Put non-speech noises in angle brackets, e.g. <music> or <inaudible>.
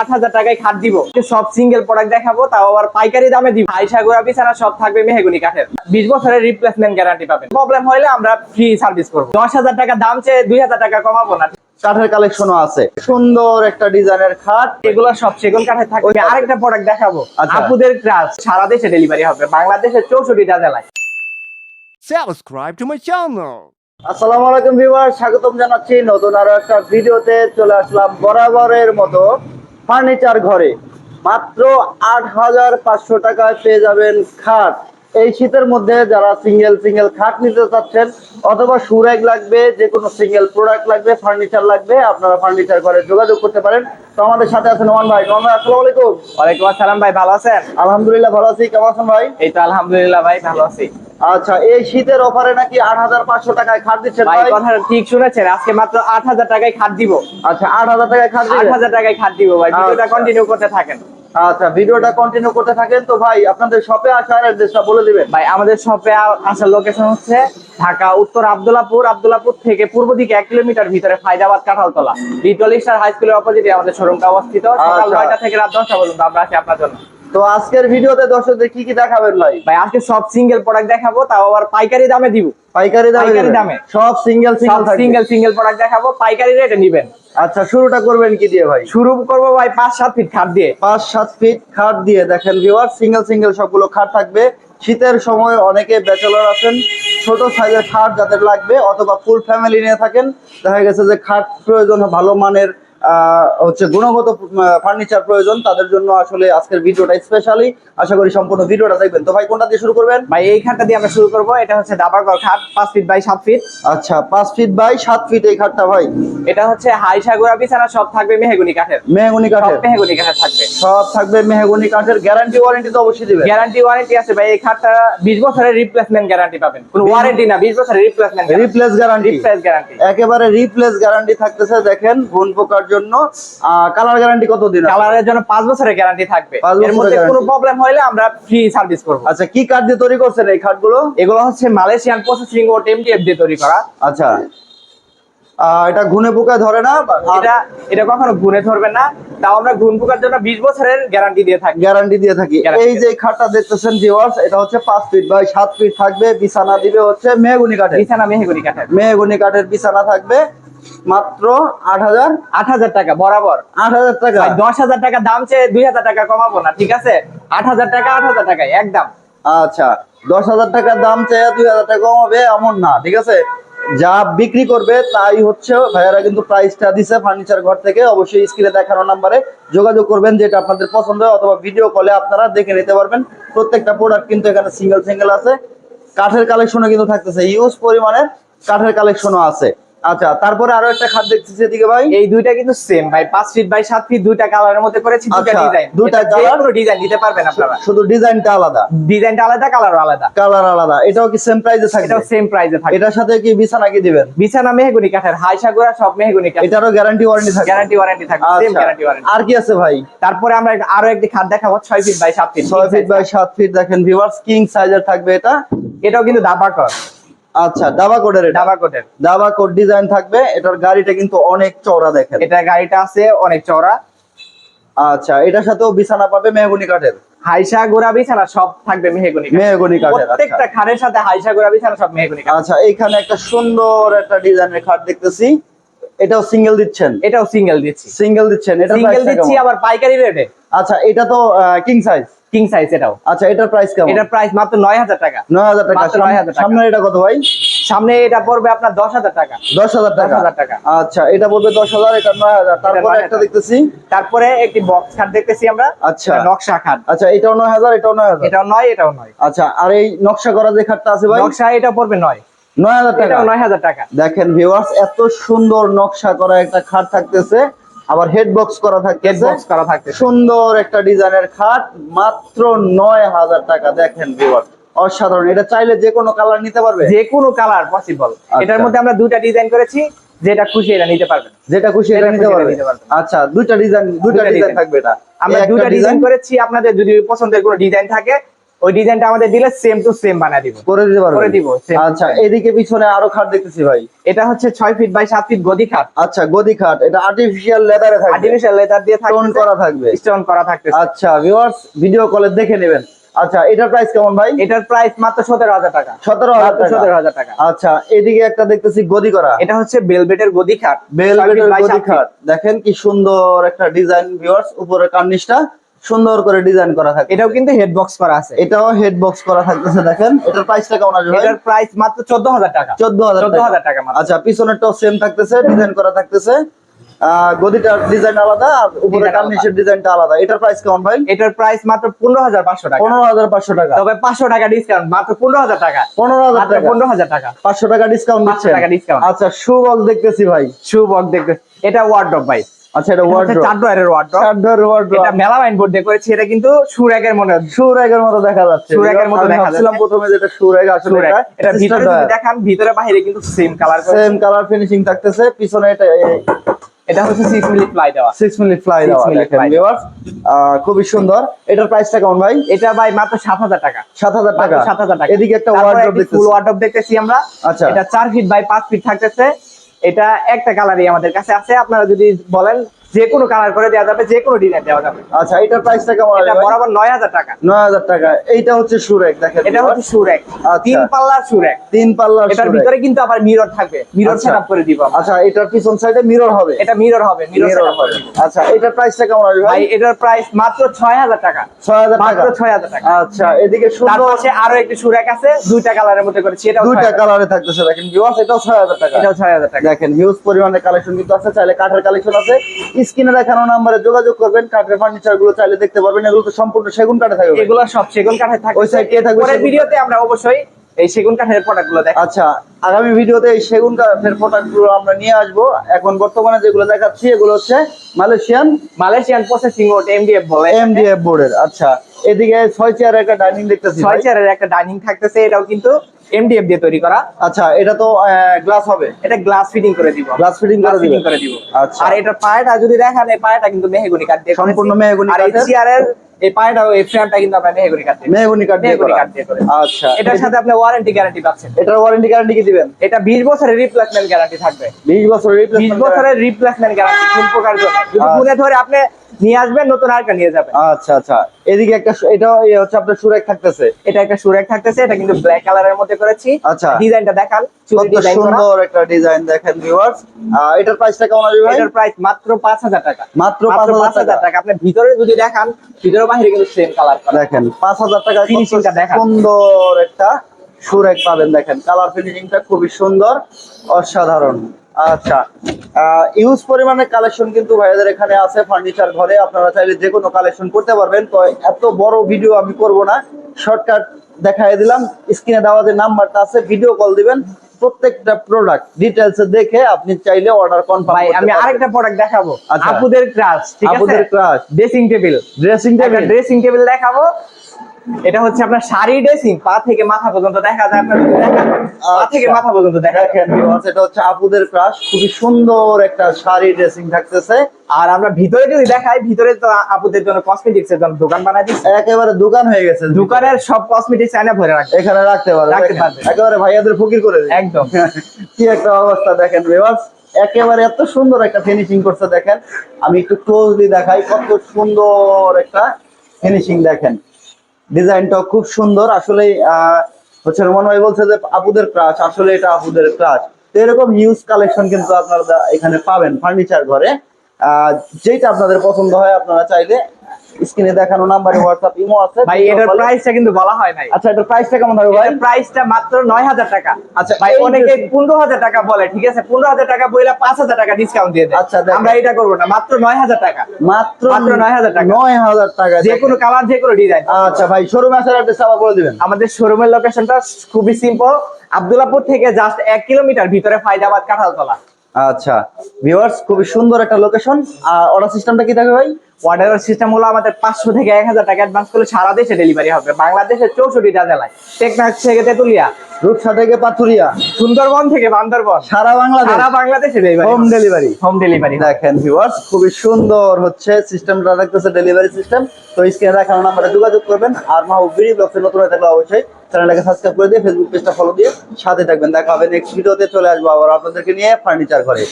আট হাজার টাকায় খাট দিব। সব সিঙ্গেল প্রোডাক্ট দেখাবো তাও আবার পাইকারি দামে দিব। আইসা গোড়া বিছানা সব থাকবে মেহেগুনি কাঠের। বিশ বছরের রিপ্লেসমেন্ট গ্যারান্টি পাবেন। প্রবলেম হলে আমরা ফ্রি সার্ভিস করব। দশ হাজার টাকা দাম চেয়ে দুই হাজার টাকা কমাবো না। কাঠের কালেকশনও আছে। সুন্দর একটা ডিজাইনের খাট। এগুলো সব সেগুন কাঠে থাকবে। আরেকটা প্রোডাক্ট দেখাবো। আচ্ছা। আপুদের সারা দেশে ডেলিভারি হবে। বাংলাদেশের চৌষট্টিটা জেলায়। Subscribe to my channel. আসসালামু আলাইকুম ভিউয়ার স্বাগতম জানাচ্ছি নতুন আরও একটা ভিডিওতে। চলে আসলাম বরাবরের মতো। ফার্নিচার ঘরে। মাত্র আট হাজার পাঁচশো টাকায় পেয়ে যাবেন খাট। এই শীতের মধ্যে যারা সিঙ্গেল সিঙ্গেল খাট নিতে চাচ্ছেন অথবা সুরেক লাগবে যে কোনো সিঙ্গেল প্রোডাক্ট লাগবে ফার্নিচার লাগবে আপনারা ফার্নিচার ঘরে যোগাযোগ করতে পারেন। তো আমাদের সাথে আছেন ওমান ভাই। ওমান ভাই আসসালামু আলাইকুম। ওয়ালাইকুম আসসালাম ভাই ভালো আছেন? আলহামদুলিল্লাহ ভালো আছি। কেমন আছেন ভাই? এই তো আলহামদুলিল্লাহ ভাই ভালো আছি। আচ্ছা এই শীতের অফারে নাকি আট হাজার পাঁচশো টাকায় খাট দিচ্ছেন ভাই ভাই? কথা ঠিক শুনেছেন আজকে মাত্র আট হাজার টাকায় খাট দিব। আচ্ছা আট হাজার টাকায় খাট আট হাজার টাকায় খাট দিব ভাই ভিডিওটা আচ্ছা। কন্টিনিউ করতে থাকেন। আচ্ছা ভিডিওটা কন্টিনিউ করতে থাকেন তো ভাই আপনাদের শপে আসার অ্যাড্রেসটা বলে দিবেন। ভাই আমাদের শপে আসার লোকেশন হচ্ছে ঢাকা উত্তর আব্দুল্লাপুর আব্দুল্লাপুর থেকে পূর্ব দিকে এক কিলোমিটার ভিতরে ফায়দাবাদ কাঁঠালতলা। স্টার হাই স্কুলের অপোজিটে আমাদের শোরুমটা অবস্থিত। সকাল আচ্ছা। নয়টা থেকে রাত দশটা পর্যন্ত আমরা আছি আপনার জন্য। তো আজকের ভিডিওতে দর্শকদের কি কি দেখাবেন ভাই? ভাই আজকে সব সিঙ্গেল প্রোডাক্ট দেখাবো তাও আবার পাইকারি দামে দিব। পাইকারি দামে পাইকারি দামে। সব single single single single product দেখাবো পাইকারি রেটে নিবেন। আচ্ছা শুরুটা করবেন কি দিয়ে ভাই? শুরু করব ভাই পাঁচ সাত ফিট খাট দিয়ে। পাঁচ সাত ফিট খাট দিয়ে দেখেন ভিউয়ার সিঙ্গেল সিঙ্গেল সবগুলো খাট থাকবে। শীতের সময় অনেকে ব্যাচেলর আছেন ছোট সাইজের খাট যাদের লাগবে অথবা ফুল ফ্যামিলি নিয়ে থাকেন দেখা গেছে যে খাট প্রয়োজন ভালো মানের হচ্ছে গুণগত ফার্নিচার প্রয়োজন তাদের জন্য আসলে আজকের ভিডিওটা স্পেশালি আশা করি সম্পূর্ণ ভিডিওটা দেখবেন। তো ভাই কোনটা দিয়ে শুরু করবেন? ভাই এই খাটটা দিয়ে আমরা শুরু করব। এটা হচ্ছে দাবারগড় খাট পাঁচ ফিট বাই সাত ফিট আচ্ছা পাঁচ ফিট বাই সাত ফিট এই খাটটা ভাই? এটা হচ্ছে হাই সাগুরা বিছানা সব থাকবে মেহেগুনি কাঠের। মেহগুনি কাঠের। মেহেগুনি কাঠের থাকবে। সব থাকবে মেহগুনি কাঠের। গ্যারান্টি ওয়ারেন্টি তো অবশ্যই দিবেন। গ্যারান্টি ওয়ারেন্টি আছে ভাই এই খাটটা বিশ বছরের রিপ্লেসমেন্ট গ্যারান্টি পাবেন। কোনো ওয়ারেন্টি না বিশ বছরের replacement replace guarantee replace guarantee একেবারে রিপ্লেস গ্যারান্টি থাকতেছে দেখেন ঘুণ পোকার জন্য কালার গ্যারান্টি কত দিন কালারের জন্য পাঁচ বছরের গ্যারান্টি থাকবে। এর মধ্যে কোনো প্রবলেম হলে আমরা ফ্রি সার্ভিস করব। আচ্ছা কি কাঠ দিয়ে তৈরি করছেন এই খাটগুলো এগুলো হচ্ছে মালয়েশিয়ান প্রসেসিং ও টেমটিএফ দিয়ে তৈরি করা। আচ্ছা। এটা ঘুনে ধরে না? এটা এটা কখনো ঘুরে ধরবে না। তাও আমরা ঘুন পোকার জন্য বিশ বছরের গ্যারান্টি দিয়ে থাকি। গ্যারান্টি দিয়ে থাকি। এই যে খাটটা দেখতেছেন ভিউয়ার্স এটা হচ্ছে পাঁচ ফিট বাই সাত ফিট থাকবে। বিছানা দিবে হচ্ছে মেহগুনি কাঠের। বিছানা মেহেগুনি কাঠের। মেহগুনি কাঠের বিছানা থাকবে। মাত্র আট হাজার? আট হাজার টাকা বরাবর। আট হাজার টাকা। দশ হাজার টাকা দাম চেয়ে দুই হাজার টাকা কমাবো না ঠিক আছে? আট হাজার টাকা আট হাজার টাকায় একদম। আচ্ছা দশ হাজার টাকার দাম চেয়ে দুই হাজার টাকা কমাবে এমন না ঠিক আছে? যা বিক্রি করবে তাই হচ্ছে ভাইয়ারা কিন্তু প্রাইসটা দিছে ফার্নিচার ঘর থেকে অবশ্যই স্ক্রিনে দেখানো নাম্বারে যোগাযোগ করবেন যেটা আপনাদের পছন্দ হয় অথবা ভিডিও কলে আপনারা দেখে নিতে পারবেন। প্রত্যেকটা প্রোডাক্ট কিন্তু এখানে সিঙ্গেল সিঙ্গেল আছে। কাঠের কালেকশনও কিন্তু থাকতেছে ইউজ পরিমাণের কাঠের কালেকশনও আছে। আচ্ছা তারপরে আরও একটা খাট দেখতেছি এদিকে ভাই। এই দুইটা কিন্তু সেম ভাই। পাঁচ ফিট বাই সাত ফিট দুইটা কালারের মধ্যে করেছি দুইটা আচ্ছা, ডিজাইন দুইটা দুইটা? ডিজাইন দিতে পারবেন আপনারা। শুধু ডিজাইনটা আলাদা? ডিজাইনটা আলাদা কালার আলাদা। কালার আলাদা। এটাও কি সেম প্রাইসে থাকবে? এটাও সেম প্রাইসে থাকে এটার সাথে কি বিছানা কি দিবেন? বিছানা মেহগুনি কাঠের হাই সাগুরা সব মেহগুনি কাঠ এটারও গ্যারান্টি ওয়ারেন্টি থাকবে। গ্যারান্টি ওয়ারেন্টি থাকবে সেম আচ্ছা। গ্যারান্টি ওয়ারেন্টি আর কি আছে ভাই? তারপরে আমরা আরও একটি খাট দেখাবো ছয় ফিট বাই সাত ফিট ছয় ফিট বাই সাত ফিট দেখেন ভিউয়ার্স কিং সাইজের থাকবে এটা। এটাও কিন্তু দাবাকর আচ্ছা দাবা কোডের দাবা কোটের দাবা কোড ডিজাইন থাকবে এটার গাড়িটা কিন্তু অনেক চওড়া দেখেন। এটা গাড়িটা আছে অনেক চওড়া। আচ্ছা এটার সাথেও বিছানা পাবে মেহগুনি কাঠের? হাইসা গোড়া বিছানা সব থাকবে মেহগুনি মেহগুনি কাঠের প্রত্যেকটা আচ্ছা। খাটের সাথে হাইসা গোড়া বিছানা সব মেহগুনি আচ্ছা এখানে একটা সুন্দর একটা ডিজাইনের খাট দেখতেছি। এটাও সিঙ্গেল দিচ্ছেন? এটাও সিঙ্গেল দিচ্ছি। সিঙ্গেল দিচ্ছেন এটা সিঙ্গেল দিচ্ছি আবার পাইকারি রেটে আচ্ছা এটা তো কিং সাইজ কিং সাইজ এটাও। আচ্ছা এটার প্রাইস কেমন? এটার প্রাইস মাত্র নয় হাজার টাকা। নয় হাজার টাকা। মাত্র 9,000 টাকা। সামনে এটা কত ভাই? সামনে এটা পড়বে আপনার দশ হাজার টাকা। দশ হাজার টাকা। 10,000 টাকা। আচ্ছা এটা পড়বে দশ হাজার এটা নয় হাজার। তারপরে 9,000 একটা দেখতেছি। তারপরে একটি বক্স খাট দেখতেছি আমরা। আচ্ছা। নকশা খাট আচ্ছা এটাও নয় হাজার এটাও নয় হাজার। এটাও নয় এটাও নয়। আচ্ছা আর এই নকশা করা যে খাটটা আছে ভাই? নকশা এটা পড়বে নয়। টাকা। টাকা। দেখেন ভিউয়ার্স এত সুন্দর নকশা করা একটা খাট থাকতেছে। আবার হেড বক্স করা বক্স থাকতে সুন্দর একটা ডিজাইনের খাট মাত্র নয় হাজার টাকা দেখেন ভিউয়ার্স অসাধারণ। এটা চাইলে যে কোনো কালার নিতে পারবে? যে কোনো কালার পসিবল আচ্ছা। এটার মধ্যে আমরা দুইটা ডিজাইন করেছি যেটা খুশি এটা নিতে পারবেন যেটা খুশি এটা নিতে খুশি পারবে। এটা নিতে পারবে। আচ্ছা দুইটা ডিজাইন দুইটা ডিজাইন থাকবে এটা। আমরা দুইটা ডিজাইন করেছি আপনাদের যদি পছন্দের কোনো ডিজাইন থাকে ওই ডিজাইনটা আমাদের দিলে সেম টু সেম বানায় দিব। করে দিতে পারবেন। করে দিব, আচ্ছা এদিকে পিছনে আরও খাট দেখতেছি ভাই। এটা হচ্ছে ছয় ফিট বাই সাত ফিট গদি খাট। আচ্ছা গদি খাট। এটা আর্টিফিশিয়াল লেদারে থাকবে। আর্টিফিশিয়াল লেদার দিয়ে টোন করা থাকবে। স্টোন করা থাকতেছে। আচ্ছা ভিউয়ার্স ভিডিও কলে দেখে নেবেন। আচ্ছা এটার প্রাইস কেমন ভাই? এটার প্রাইস মাত্র সতেরো হাজার টাকা। সতেরো সতেরো হাজার টাকা। আচ্ছা এদিকে একটা দেখতেছি গদি করা। এটা হচ্ছে বেলবেটের গদি খাট। বেলভেটের ছয় গদি খাট। দেখেন কি সুন্দর একটা ডিজাইন ভিউয়ার্স উপরে কার্নিশটা। সুন্দর করে ডিজাইন করা থাকে। এটাও কিন্তু হেড বক্স করা আছে। এটাও হেড বক্স করা থাকতেছে দেখেন। এটার প্রাইসটা কেমন আসবে এটার প্রাইস মাত্র চোদ্দ হাজার টাকা। চোদ্দ হাজার চোদ্দ হাজার টাকা মাত্র। আচ্ছা পিছনেরটাও সেম থাকতেছে ডিজাইন করা থাকতেছে। গদিটার ডিজাইন আলাদা আর উপরে কার্নিশের ডিজাইনটা আলাদা। এটার প্রাইস কেমন ভাই? এটার প্রাইস মাত্র পনেরো হাজার পাঁচশো টাকা। পনেরো হাজার পাঁচশো টাকা। তবে পাঁচশো টাকা ডিসকাউন্ট মাত্র পনেরো হাজার টাকা। পনেরো হাজার মাত্র টাকা। পনেরো হাজার টাকা। পাঁচশো টাকা ডিসকাউন্ট 500 দিচ্ছে টাকা discount। আচ্ছা শু বক্স দেখতেছি ভাই। শু বক্স দেখতে এটা ওয়ার্ড্রপ ভাই। আচ্ছা এটা এটা হচ্ছে ওয়ার্ড্রপ চার ডয়ারের ওয়ার্ড্রপ চার্ডার ওয়ার্ড্রপ এটা মেলা মাইন বোর্ড দিয়ে করেছি এটা কিন্তু শু র্যাকের মনে মতো দেখা যাচ্ছে। Shoe মতো দেখা যাচ্ছে। প্রথমে যেটা শু আসলে শু এটা। ভিতরে দেখান ভিতরে বাইরে কিন্তু same colour same colour finishing থাকতেছে পিছনে এটা এটা হচ্ছে সিক্স মিলি ফ্লাই দেওয়া। সিক্স মিনিট ফ্লাই দেওয়া দেখেন ভিউয়ার্স খুবই সুন্দর। এটার প্রাইসটা কেমন ভাই? এটা ভাই মাত্র সাত হাজার টাকা। সাত হাজার টাকা। সাত হাজার টাকা। এদিকে একটা ওয়ার্ড্রপ ফুল দেখতেছি। ওয়ার্ড্রপ দেখতেছি আমরা। আচ্ছা। এটা চার ফিট বাই পাঁচ ফিট থাকতেছে। এটা একটা কালারই আমাদের কাছে আছে। আপনারা যদি বলেন যে কোনো কালার করে দেওয়া যাবে যে কোনো ডিজাইন দেওয়া যাবে। আচ্ছা এটার প্রাইসটা কেমন? এটা? বরাবর নয় হাজার টাকা। নয় হাজার টাকা। এইটা হচ্ছে শু র্যাক দেখেন এটা হচ্ছে সুরেক আচ্ছা। তিন পাল্লার সুরেক তিন পাল্লার এটার ভিতরে কিন্তু আবার মিরর থাকবে। মিরর আচ্ছা। সেটআপ করে দিব আচ্ছা এটার পিছন সাইডে মিরর হবে? এটা মিরর হবে মিরর সেটআপ হবে। আচ্ছা এটার প্রাইসটা কেমন আসবে ভাই? এটার প্রাইস মাত্র ছয় হাজার টাকা। ছয় হাজার টাকা? মাত্র ছয় হাজার টাকা। আচ্ছা এদিকে তার সুন্দর পাশে আরও একটি সুরেক আছে দুইটা কালারের মধ্যে করেছি এটাও দুইটা 6,000 কালারে থাকতেছে দেখেন ভিউয়ার্স এটাও ছয় হাজার টাকা। এটাও ছয় হাজার টাকা। দেখেন হিউজ পরিমাণে কালেকশন কিন্তু আছে চাইলে কাঠের কালেকশন আছে। স্ক্রিনে দেখানো নাম্বারে যোগাযোগ করবেন কাঠের ফার্নিচারগুলো চাইলে দেখতে পারবেন এগুলো তো সম্পূর্ণ সেগুন কাঠে থাকবে এগুলো সব সেগুন কাঠের থাকবে। ওই side এ থাকবে পরের ভিডিওতে আমরা অবশ্যই এই সেগুন কাঠের প্রোডাক্টগুলো আচ্ছা আগামী ভিডিওতে এই সেগুন কাঠের প্রোডাক্টগুলো আমরা নিয়ে আসব। এখন বর্তমানে যেগুলো দেখাচ্ছি এগুলো হচ্ছে মালয়েশিয়ান মালয়েশিয়ান প্রসেসিং ওট এমডিএফ বলে এমডিএফ বোর্ডের আচ্ছা। এদিকে ছয় চেয়ারের একটা ডাইনিং দেখতেছি ছয়। চেয়ারের একটা ডাইনিং থাকতেছে এটাও কিন্তু এমডিএফ দিয়ে তৈরি করা। আচ্ছা এটা তো গ্লাস হবে? এটা গ্লাস ফিটিং করে দিব। গ্লাস ফিটিং করে দিবেন। করে দিব। আচ্ছা। আর এটার পায়াটা যদি দেখেন এই পায়াটা কিন্তু মেহগনি কাঠ দিয়ে সম্পূর্ণ মেহগনি আর এই কাঠের। চেয়ারের এই পায়াটা এই ফ্রেমটা কিন্তু আমরা মেহগনি কাঠ দিয়ে মেহগনি কাঠ দিয়ে করা। আচ্ছা। এটার সাথে আপনি ওয়ারেন্টি গ্যারান্টি পাচ্ছেন। এটার ওয়ারেন্টি গ্যারান্টি কি দিবেন? এটা 20 বছরের রিপ্লেসমেন্ট গ্যারান্টি থাকবে। 20 বছর 20 রিপ্লেসমেন্ট বছরের রিপ্লেসমেন্ট গ্যারান্টি কোন প্রকার যদি আচ্ছা। মনে ধরে আপনি নিয়ে আসবেন নতুন আরেকটা নিয়ে যাবেন। আচ্ছা আচ্ছা। এদিকে একটা এই হচ্ছে আপনার সুরেক থাকতেছে। এটা একটা সুরেক থাকতেছে এটা কিন্তু ব্ল্যাক কালারের মধ্যে করেছি। আচ্ছা। ডিজাইনটা দেখান সুন্দর একটা ডিজাইন দেখেন ভিউয়ার্স এটার প্রাইসটা কেমন আসবে এটার প্রাইস মাত্র 5000 টাকা। মাত্র মাত্র 5000 5000 টাকা। আপনি ভিতরে যদি দেখান ভিতরে বাইরে কিন্তু সেম কালার করা। দেখেন 5000 টাকা Finishing টা দেখান। সুন্দর একটা সুরেক পাবেন দেখেন। কালার ফিনিশিংটা খুবই সুন্দর অসাধারণ। আচ্ছা ইউজ পরিমাণে কালেকশন কিন্তু ভাইয়াদের এখানে আছে ফার্নিচার ঘরে। আপনারা চাইলে যে কোনো কালেকশন করতে পারবেন। তো এত বড় ভিডিও আমি করব না। শর্টকাট দেখাই দিলাম। স্ক্রিনে দেওয়া যে নাম্বারটা আছে ভিডিও কল দিবেন। প্রত্যেকটা প্রোডাক্ট ডিটেলস দেখে আপনি চাইলে অর্ডার কনফার্ম ভাই আমি আরেকটা প্রোডাক্ট দেখাবো। আচ্ছা। আপুদের ক্রাশ ঠিক আছে? আপুদের crush। Dressing table dressing table dressing table দেখাবো। এটা হচ্ছে আপনার শাড়ি ড্রেসিং পা থেকে মাথা পর্যন্ত দেখা যায় আপনার পা থেকে আচ্ছা। মাথা পর্যন্ত দেখা যায়। এটা হচ্ছে আপুদের ক্রাশ খুবই সুন্দর একটা শাড়ি ড্রেসিং থাকতেছে আর আমরা ভিতরে যদি দেখাই ভিতরে তো আপুদের জন্য কসমেটিক্স এর জন্য দোকান বানাই দিচ্ছি একেবারে দোকান হয়ে গেছে দোকানের সব কসমেটিক্স আইনা ভরে রাখবে এখানে রাখতে পারবে রাখতে। পারবে। একেবারে ভাইয়াদের ফকির করে। একদম <laughs> কি একটা অবস্থা দেখেন ভিউয়ার্স একেবারে এত সুন্দর একটা ফিনিশিং করছে দেখেন আমি একটু ক্লোজলি দেখাই কত সুন্দর একটা ফিনিশিং দেখেন ডিজাইনটাও খুব সুন্দর। আসলে হচ্ছে রোমান ভাই বলছে যে আপুদের ক্রাশ আসলে এটা আপুদের ক্রাশ তো এরকম হিউজ কালেকশন কিন্তু আপনারা এখানে পাবেন ফার্নিচার ঘরে। আহ, যেটা আপনাদের পছন্দ হয় আপনারা চাইলে স্ক্রিনে দেখানো নাম্বারে হোয়াটসঅ্যাপ ইমো আছে। ভাই এটার প্রাইসটা কিন্তু বলা হয় নাই আচ্ছা এটার প্রাইসটা কেমন হবে ভাই? এটার প্রাইসটা মাত্র নয় হাজার টাকা। আচ্ছা, ভাই অনেকে dressing- পনেরো হাজার টাকা বলে ঠিক আছে? পনেরো হাজার টাকা বইলে পাঁচ হাজার টাকা ডিসকাউন্ট দিয়ে দেয়। আচ্ছা, আমরা এটা করব না মাত্র নয় হাজার টাকা। মাত্র মাত্র 9,000 টাকা। নয় হাজার টাকা। যে কোনো কালার যে কোনো ডিজাইন আচ্ছা ভাই শোরুম আসার অ্যাড্রেস আবার বলে দিবেন। আমাদের শোরুমের লোকেশনটা খুবই সিম্পল আব্দুল্লাপুর থেকে জাস্ট এক কিলোমিটার ভিতরে ফায়দাবাদ কাঁঠালতলা। আচ্ছা ভিউয়ার্স খুবই সুন্দর একটা লোকেশন আর অর্ডার সিস্টেমটা কি থাকবে ভাই? অর্ডারের সিস্টেম হলো আমাদের পাঁচশো থেকে এক হাজার টাকা অ্যাডভান্স করলে সারা দেশে ডেলিভারি হবে। বাংলাদেশের চৌষট্টিটা জেলায়। টেকনাফ থেকে তেতুলিয়া রূপসা থেকে পাথুরিয়া সুন্দরবন থেকে বান্দরবন। সারা বাংলাদেশ। সারা বাংলাদেশে হোম ডেলিভারি হোম ডেলিভারি দেখেন ভিউয়ার্স খুবই সুন্দর হচ্ছে সিস্টেমটা রাখতেছে ডেলিভারি সিস্টেম তো স্ক্রিনে দেখানো নাম্বারে যোগাযোগ করবেন। আর মাহবুব বিডি ব্লগসে নতুন হয়ে থাকলে অবশ্যই চ্যানেলটাকে সাবস্ক্রাইব করে দিয়ে ফেসবুক পেজটা ফলো দিয়ে সাথে থাকবেন। দেখা হবে নেক্সট ভিডিওতে চলে আসব আবার আপনাদেরকে নিয়ে ফার্নিচার ঘরে।